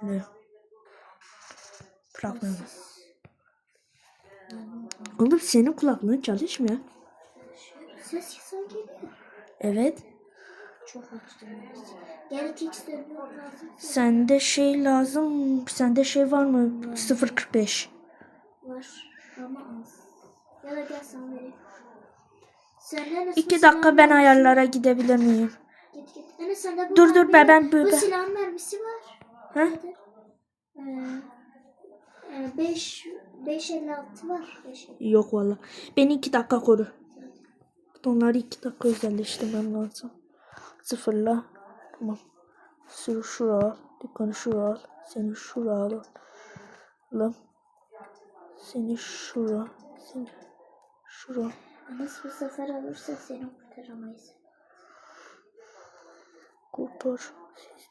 Şöyle. Kulaklığım. Oğlum senin kulaklığın çalışmıyor. Ses sen geliyor. Evet. Çok lazım. Sende şey lazım. Sende şey var mı? 045. Var ama az. Ya da gel sana vereyim. Bu İki dakika ben ayarlara gidebilir miyim? Git git. Sende bu Dur, dur, mermi- ben- Bu böyle- silahın mermisi var. Ha? Nedir? Ee, 5 556 var. 5 Yok valla. Beni iki dakika koru. Onları iki dakika özelleştirmem lazım. Sıfırla. Tamam. Sürü şura al. Dükkanı şura al. Seni şura al. Lan. Seni şura. Seni şura. Enes bu sefer alırsa seni kurtaramayız. Kurtar.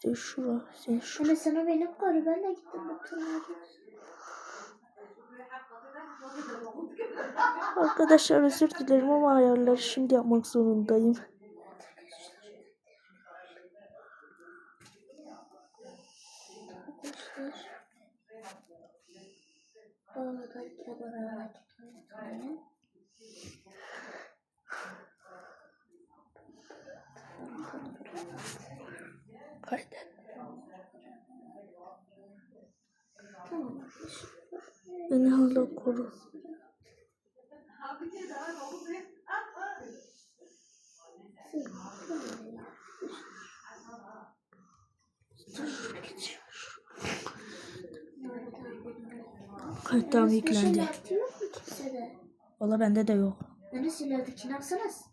Siz de şura. Seni şura. Enes sana benim koru. Ben de gittim doktorlara. Arkadaşlar özür dilerim ama ayarları şimdi yapmak zorundayım. Arkadaşlar. Bu Kaydet. Tamam. Beni hala koru. Kayıt tam yüklendi. Kimsede? Valla bende de yok. Enes ileridekini alsanız.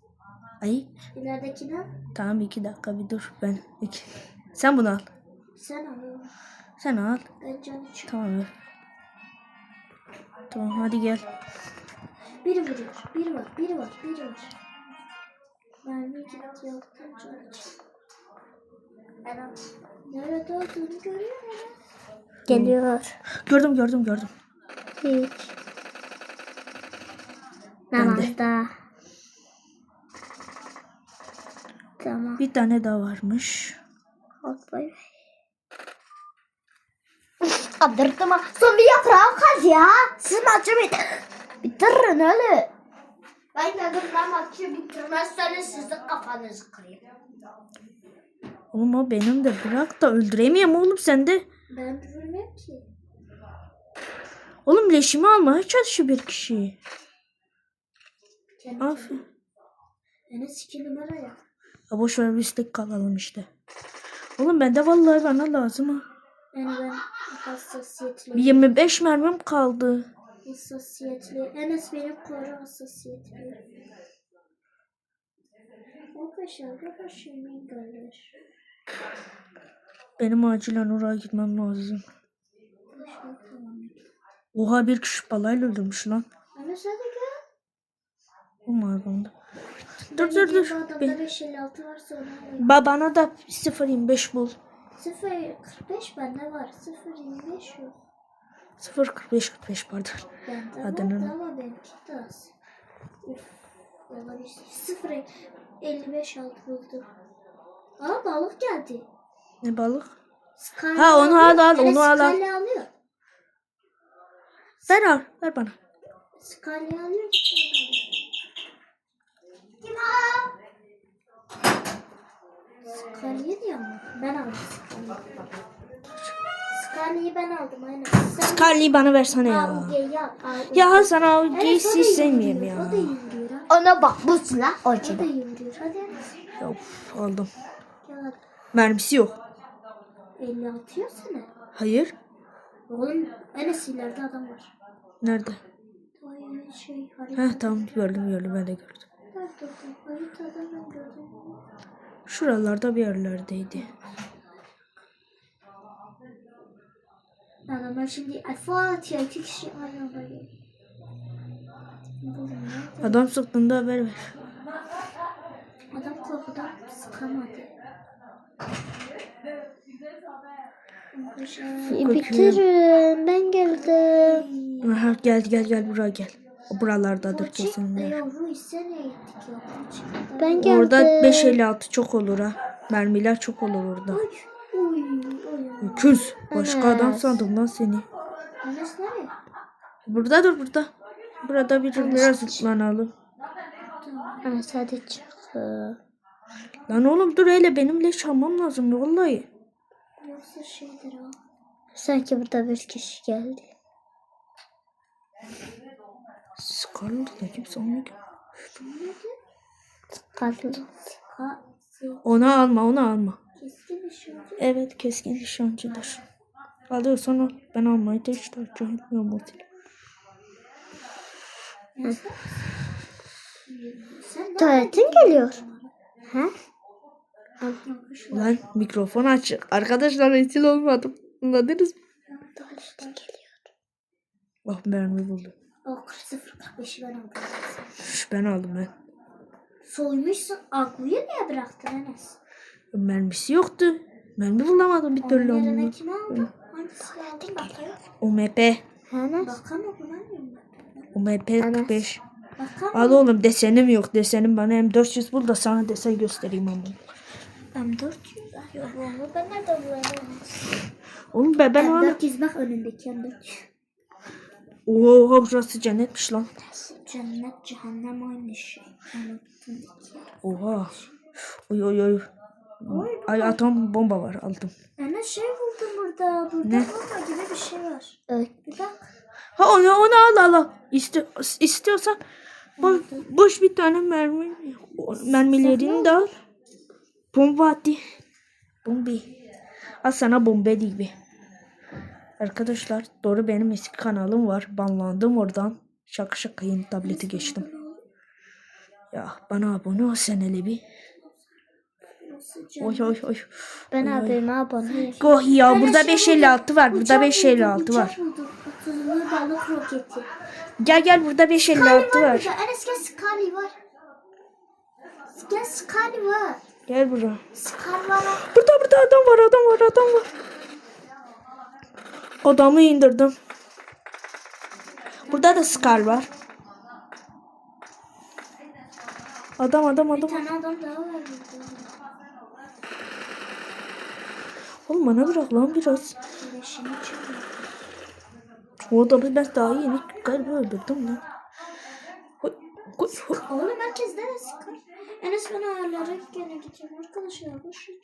Ay İleridekini al. tamam iki dakika bir dur ben iki. Sen bunu al. Sen al. Sen al. Ben canı çık. Tamam ver. Tamam hadi gel. Biri vuruyor. Biri var. Biri var. Biri var. Mermi gitti yaptım canı çık. Ben al. Nerede olduğunu görüyor musun? Geliyor. Gördüm gördüm gördüm. Hiç. Ben de. Namazda. Tamam. Bir tane daha varmış. Hoplayın. Kandırdım ha. Son bir yaprağı kaz ya. Siz maçı bit bitirin öyle. Ben ben maçı bitirmezseniz sizin kafanızı kırayım. Oğlum o benim de bırak da öldüremiyorum oğlum sen de. Ben vurmuyorum ki. Oğlum leşimi almaya çalışıyor bir kişi. Aferin. Enes iki numara ya. Ya boş ver biz tek kalalım işte. Oğlum bende vallahi bana lazım ha. Yani ben hassasiyetli. Bir 25 mermim kaldı. Hassasiyetli. Enes benim koru hassasiyetli. Arkadaşlar bu şeyimi görür. Benim acilen oraya gitmem lazım. Oha bir kişi balayla öldürmüş lan. Enes hadi gel. Bunda. Dur dur dur. Bu adamda Ben... 556 varsa onu alayım. Babana da 0.25 bul. 045 bende var. 025 yok. 0.45 45 pardon. Bende Adının- var ama benimki de az. Uf. Olabilir. 0 55 altı buldum. Aa balık geldi. Ne balık? Scarlet Ha, onu al, al, onu al, al. Alıyor. Ver al. Ver bana. Scarlet alıyor. Kim Scarlet'i diyor mu? Ben aldım. Scarlet'i ben aldım aynen. Sen Scarlet'i bana versene ya. Ya Hasan da giysi iyi sevmiyorum ya. O da iyi vuruyor. Ona bak bu silah o O da iyi vuruyor. Hadi. Ya, Of, aldım. Hadi. Mermisi yok. 56 yok sana. Hayır. Oğlum Enes ileride adam var. Nerede? Şey. Heh tamam gördüm gördüm ben de gördüm. Ben. Şuralarda bir yerlerdeydi. Adamlar şimdi Ay Fatih iki kişi? Adam sıktığında haber ver. Adam korkudan sıkamadı. Arkadaşlar. Bitirin ben geldim. Aha, gel gel gel buraya gel. O buralardadır Koçik, kesin. Yavru ise ne ettik ya? Koçik'ten. Ben geldim. Orada 556 çok olur ha. Mermiler çok olur orada. Öküz. Başka adam sandım lan seni. Nereye? Burada dur burada. Burada bir biraz zıplanalım. Enes hadi çık. Lan oğlum dur hele benimle çalmam lazım vallahi. Yoksa şeydir o. Sanki burada bir kişi geldi. Scarlet da kimse onu şey, Onu alma onu alma. keskin nişancı. Evet keskin nişancıdır. Alıyorsan al. Ben almayı da hiç tercih etmiyorum o dili. Sen de Tuvaletin geliyor. Ha? Lan mikrofon açık. Arkadaşlar rezil olmadım. Anladınız mı? Tuvaletin geliyor. Oh mermi buldum. O 0.45'i ben aldım. Ben aldım ben. Soymuşsun. Aklı'yı niye bıraktın Enes? Mermisi yoktu. Mermi bulamadım bir türlü Onun yerine onu. kimi aldın? Hangisi aldın? Bakayım. UMP. Enes. Bakamam bulamıyorum ben. UMP 45. Bakamam. Al oğlum desenim yok. Desenim bana M400 bul da sana desen göstereyim ama. M400. Ah, Yok onu ben nerede bulayım? Oğlum be ben onu... M400 bak önündeki M400. Oha burası cennetmiş lan. Cennet cehennem aynı şey. Oha. Oy oy oy. Ay atom bomba var aldım. Enes şey buldum burada. Burada Ne? bomba gibi bir şey var. Evet. Bir bak. Ha onu onu al al al. İsti, istiyorsan boş, boş bir tane mermi o mermilerini de al. Bomba attı. Bombi. Al sana bomba gibi. Arkadaşlar doğru benim eski kanalım var. Banlandım oradan. Şaka şaka yeni tableti geçtim. Ya bana abone ol sen hele bir. Oy oy oy. Ben abime aboneyim. Goh ya Enes burada şey 556 var. Burada bıçak 556 buldum, var. balık roketi. Gel gel burada 556 var. Enes gel Scully var. Gel Scully var. Gel buraya. Scully var. Burada burada adam var adam var adam var. Adamı indirdim. Burada da Scar var. Adam adam Bir adam. tane adam daha var. Oğlum bana bırak lan biraz. O adamı ben daha yeni galiba öldürdüm lan. Hoy, hoy, hoy. Oğlum herkes Scully. Enes ayarlara gene gideceğim arkadaşlar. Boş ver.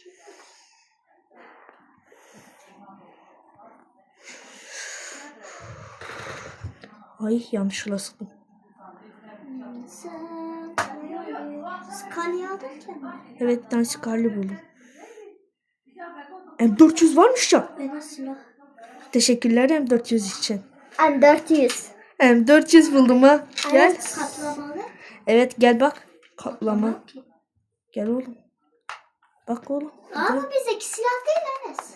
Ay yanlışlıkla sıktım. Sen aldın kendine. Evet tane Scar'lı buldum. M400 varmış ya. Teşekkürler M400 için. Ben 400. M400 buldum ha. Gel. Katlamalı. Evet gel bak. Kaplama. Gel oğlum. Bak oğlum. Bu bizdeki silah değil Enes.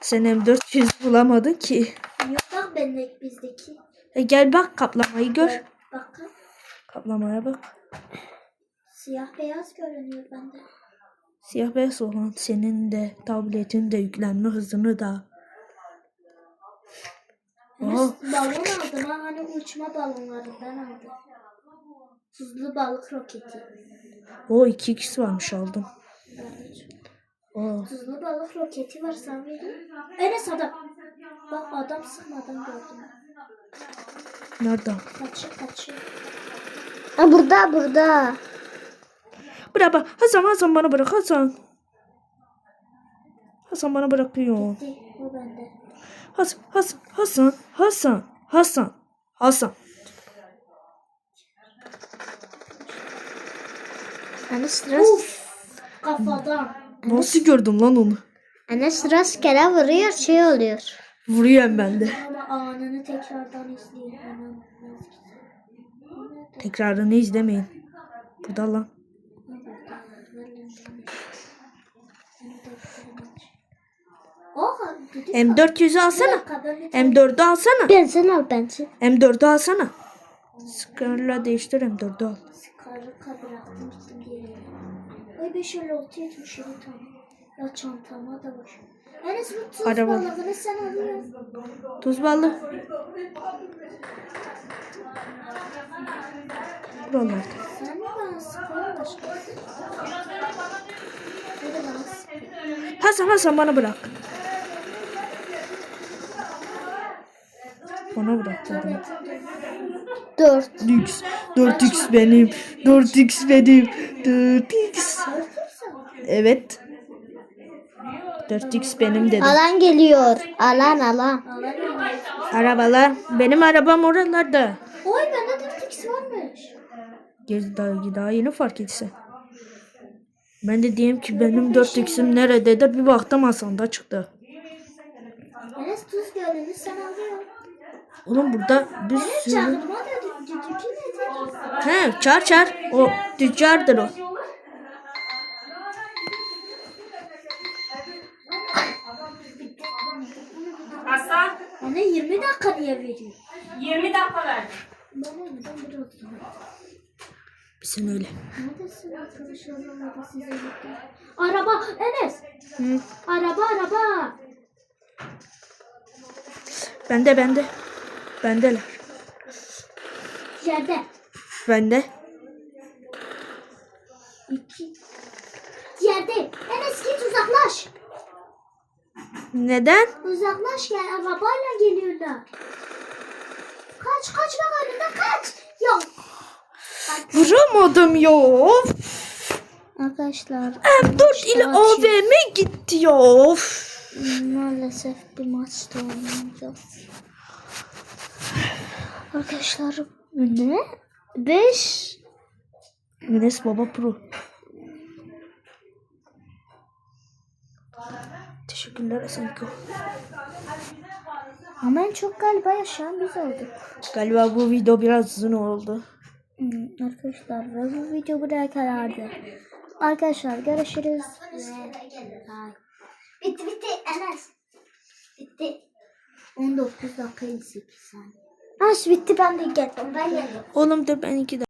Sen M400 bulamadın ki. Yok bak bendeki bizdeki. E gel bak kaplamayı gör. Bakın Kaplamaya bak. siyah beyaz görünüyor bende. Siyah beyaz olan senin de tabletin de yüklenme hızını da. Enes Aa, balon aldım ha hani uçma balonlarından aldım. Tuzlu balık roketi. o 2x varmış aldım. Oo. Tuzlu balık roketi var sen vereyim. Enes adam. Bak adam sıkmadan gördüm. Nerede? Kaçıyor kaçıyor. Ha burada burada. Bırak bak. Hasan Hasan bana bırak Hasan. Hasan bana bırakıyor. Gitti. O bende. Hasan Hasan Hasan Hasan Hasan Hasan. Enes rast, Kafadan. Nasıl gördüm lan onu? Enes rastgele vuruyor şey oluyor. Vuruyorum ben de. Ama anını tekrardan izleyin. Tekrarını izlemeyin. Burada lan. Oha. düdük var. M400'ü Bir alsana. dakika, ben bir tane- M4'ü alsana. Benzin al benzin. M4'ü alsana. Scar'la değiştir M4'ü al. Karı kar bıraktım gittim diye. Ay ben şöyle etmiş bir tane. Ya çantama da var. Enes bu tuz Araba. balladığını sen alıyorsun. Tuz ballı. Buralarda. Sen mi bana sıkıyorsun? Bana bırak. Ona bıraktırdım. 4 x 4 x benim. 4 x benim. 4 x. Evet. 4x benim dedim. Alan geliyor. Alan alan. Arabalar. Benim arabam oralarda. Oy bende 4x varmış. Gez daha, daha yeni fark etse. Ben de diyeyim ki benim 4x'im nerededir bir baktım Hasan'da çıktı. Enes tuz gölünü sen alıyorsun. Oğlum burada bir sürü... He çağır çağır. O tüccardır o. Hasan Bana 20 veriyor? 20 dakika verdim. Bana neden öyle. Neredesin? Araba Enes. Hı. Araba araba. Bende bende. Bendeler. Yerde. Bende. İki. Yerde. Enes git uzaklaş. Neden? Uzaklaş gel arabayla geliyorlar. Kaç kaç bak önünden kaç. Yok. Vuramadım ya. Arkadaşlar M4 ile AVM gitti ya. Maalesef bir maçta olmayacağız. Arkadaşlar ne? Beş. Enes Baba Pro. Teşekkürler Esenko. Ama en çok galiba yaşayan biz olduk. Galiba bu video biraz uzun oldu. Hmm, Arkadaşlar ve bu video buraya kadardı. Arkadaşlar görüşürüz. Bitti bitti Enes. Bitti. 19 dakika 28 saniye. Aş bitti ben de geldim. Ben geldim. Oğlum dur ben iki